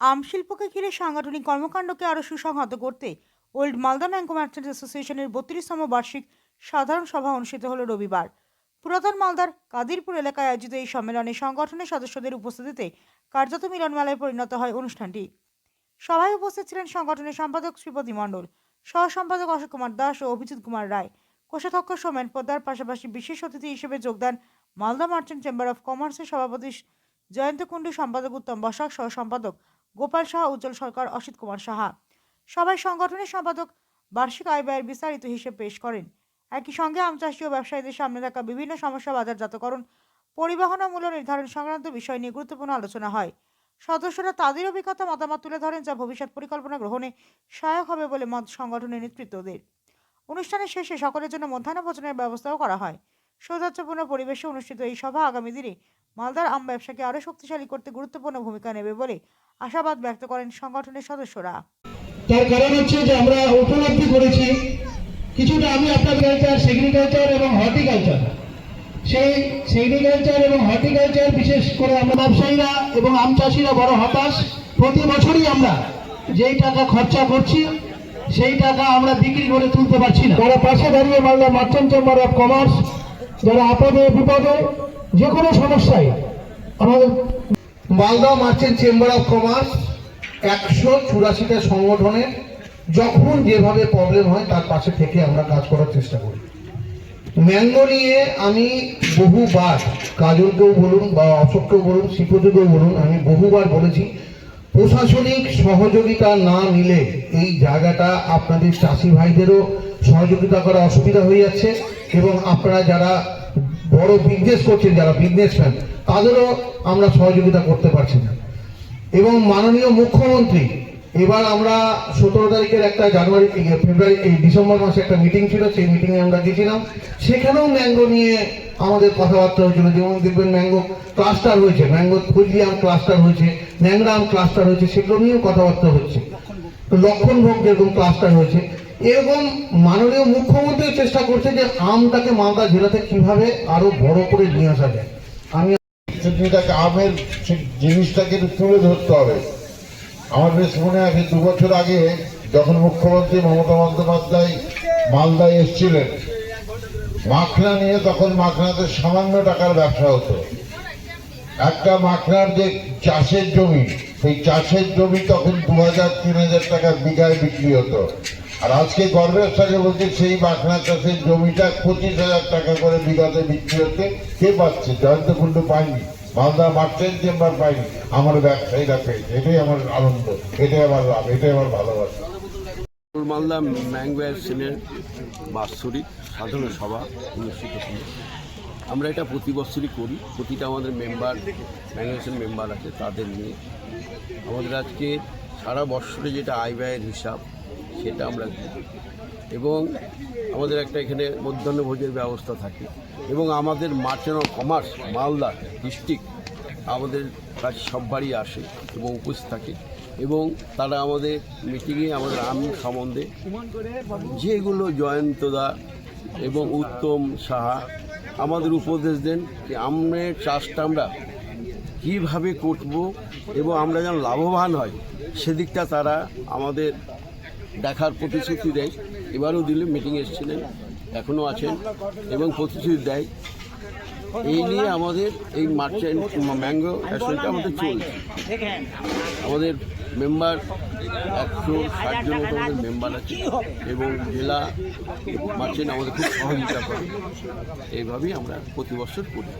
আম শিল্পকে ঘিরে সাংগঠনিক কর্মকাণ্ডকে আরও সুসংহত করতে ওল্ড মালদা ম্যাঙ্গো মার্চেন্টস অ্যাসোসিয়েশনের বত্রিশতম বার্ষিক সাধারণ সভা অনুষ্ঠিত হল রবিবার। পুরাতন মালদার কাদিরপুর এলাকায় আয়োজিত এই সম্মেলনে সংগঠনের সদস্যদের উপস্থিতিতে কার্যত মিলনমেলায় পরিণত হয় অনুষ্ঠানটি। সভায় উপস্থিত ছিলেন সংগঠনের সম্পাদক শ্রীপতি মণ্ডল সহ সম্পাদক অশোক কুমার দাস ও অভিজিৎ কুমার রায়। কোষাধ্যক্ষ সোমেন পোদ্দার, পাশাপাশি বিশেষ অতিথি হিসেবে যোগদান মালদা মার্চেন্ট চেম্বার অফ কমার্সের সভাপতি জয়ন্ত কুণ্ডু, সম্পাদক উত্তম বসাক সহ সম্পাদক গোপাল সাহা, উজ্জ্বল সরকার, অসিত কুমার সাহা। সবাই সংগঠনের সম্পাদক, বার্ষিক আয় ব্যয়ের বিস্তারিত হিসেব পেশ করেন। একই সঙ্গে আম চাষি ও ব্যবসায়ীদের সামনে থাকা বিভিন্ন সমস্যা বাজারজাতকরণ পরিবহন ও মূল্য নির্ধারণ সংক্রান্ত বিষয় নিয়ে গুরুত্বপূর্ণ আলোচনা হয়। সদস্যরা তাদের অভিজ্ঞতা, মতামত তুলে ধরেন যা ভবিষ্যৎ পরিকল্পনা গ্রহণে সহায়ক হবে বলে মত সংগঠনের নেতৃত্বদের। অনুষ্ঠানের শেষে সকলের জন্য মধ্যাহ্ন ভোজনের ব্যবস্থাও করা হয়। সৌজাত্যপূর্ণ পরিবেশে অনুষ্ঠিত এই সভা আগামী দিনে মালদার আম ব্যবসাকে আরও শক্তিশালী করতে গুরুত্বপূর্ণ ভূমিকা নেবে বলে আশাবাদ ব্যক্ত করেন সংগঠনের সদস্যরা। তার কারণ হচ্ছে যে আমরা উপলব্ধি করেছি, কিছুটা আমি আপনার কালচার সেগ্রিকালচার এবং হর্টিকালচার। সেই সেগ্রিকালচার এবং হর্টিকালচার বিশেষ করে আমরা ব্যবসায়ীরা এবং আম চাষিরা বড় হতাশ। প্রতি বছরই আমরা যেই টাকা খরচা করছি, সেই টাকা আমরা বিক্রি করে তুলতে পারছি না। তারা পাশে দাঁড়িয়ে Malda merchant chamber of commerce যারা আপদে বিপদে যে কোনো সমস্যায় আমাদের Malda merchant chamber of commerce একশো চুরাশিটা সংগঠনের যখন যেভাবে প্রবলেম হয়, তার পাশে থেকে আমরা কাজ করার চেষ্টা করি। ম্যাঙ্গো নিয়ে আমি বহুবার, কাজলকেও বলুন বা অশোককেও বলুন, শ্রীপতিকেও বলুন, আমি বহুবার বলেছি, প্রশাসনিক সহযোগিতা না নিলে এই জায়গাটা আপনাদের চাষি ভাইদেরও সহযোগিতা করা অসুবিধা হয়ে যাচ্ছে এবং আপনারা যারা বড় বিজনেস করছেন যারা বিজনেসম্যান তাদেরও আমরা সহযোগিতা করতে পারছি না। এবং মাননীয় মুখ্যমন্ত্রী, এবার আমরা সতেরো তারিখের একটা জানুয়ারি ফেব্রুয়ারি, এই ডিসেম্বর মাসে একটা মিটিং ছিল, সেই মিটিংয়ে আমরা গেছিলাম সেখানেও ম্যাঙ্গো নিয়ে আমাদের কথাবার্তা হয়েছিল, যেমন দেখবেন ম্যাঙ্গো ক্লাস্টার হয়েছে ম্যাঙ্গো ফুলজিয়াম ক্লাস্টার হয়েছে ম্যাংরাম ক্লাস্টার হয়েছে, সেগুলো নিয়েও কথাবার্তা হচ্ছে। তো লক্ষণভোগ যেরকম ক্লাস্টার হয়েছে এরকম মাননীয় মুখ্যমন্ত্রী চেষ্টা করছে যে আমটাকে মালদা জেলাতে কীভাবে আরও বড় করে নিয়ে আসা যায়। আমি সেটাকে আমের জিনিসটাকে তুলে ধরতে হবে। আমার বেশ মনে আছে, দু বছর আগে যখন মুখ্যমন্ত্রী মমতা বন্দ্যোপাধ্যায় মালদায় এসেছিলেন, মাখনা নিয়ে তখন মাখনাতে সামান্য টাকার ব্যবসা হতো। একটা মাখনার যে চাষের জমি, সেই চাষের জমি তখন দু হাজার, তিন হাজার টাকা বিঘায় বিক্রি হতো। আর আজকে গর্বের সাথে বলছে, সেই মাখনা চাষের জমিটা পঁচিশ হাজার টাকা করে বিঘাতে বিক্রি হচ্ছে। কে পাচ্ছে? জয়ন্ত কুণ্ডু পায়নি, মালদা মার্চেন্ট চেম্বার পায়নি। আমার ব্যবসায়ীরা পেয়েছে। এটাই আমার আনন্দ, এটাই আমার লাভ, এটাই আমার ভালোবাসা। মালদা ম্যাঙ্গো অ্যাসোসিয়েশনের বাৎসরিক সাধারণ সভা অনুষ্ঠিত হল। আমরা এটা প্রতি বছরই করি। প্রতিটা আমাদের মেম্বার ম্যাঙ্গোসেন মেম্বার আছে, তাদের নিয়ে। আমাদের আজকে সারা বছরে যেটা আয় ব্যয়ের হিসাব সেটা আমরা। এবং আমাদের একটা এখানে মধ্যাহ্ন ভোজের ব্যবস্থা থাকে এবং আমাদের merchant of commerce, Malda district আমাদের কাছে সব বাড়ি আসে এবং উপস্থিত থাকে এবং তারা আমাদের মিটিংয়ে আমাদের আম সম্বন্ধে যেগুলো জয়ন্তদা এবং উত্তম সাহা আমাদের উপদেশ দেন যে আমের চাষটা আমরা কীভাবে করব এবং আমরা যেন লাভবান হয়, সেদিকটা তারা আমাদের দেখার প্রতিশ্রুতি দেয়। এবারও দিলে মিটিং এসেছিলেন, এখনও আছেন এবং প্রতিশ্রুতি দেয়। এই নিয়ে আমাদের এই মার্চেন্ট ম্যাঙ্গো অ্যাসোসিয়েশনটা আমাদের চলছে। আমাদের মেম্বার একশো ষাট জন মতো আমাদের মেম্বার আছে এবং জেলা মার্চেন্ট আমাদের খুব সহযোগিতা করে। এইভাবেই আমরা প্রতি বছর করি।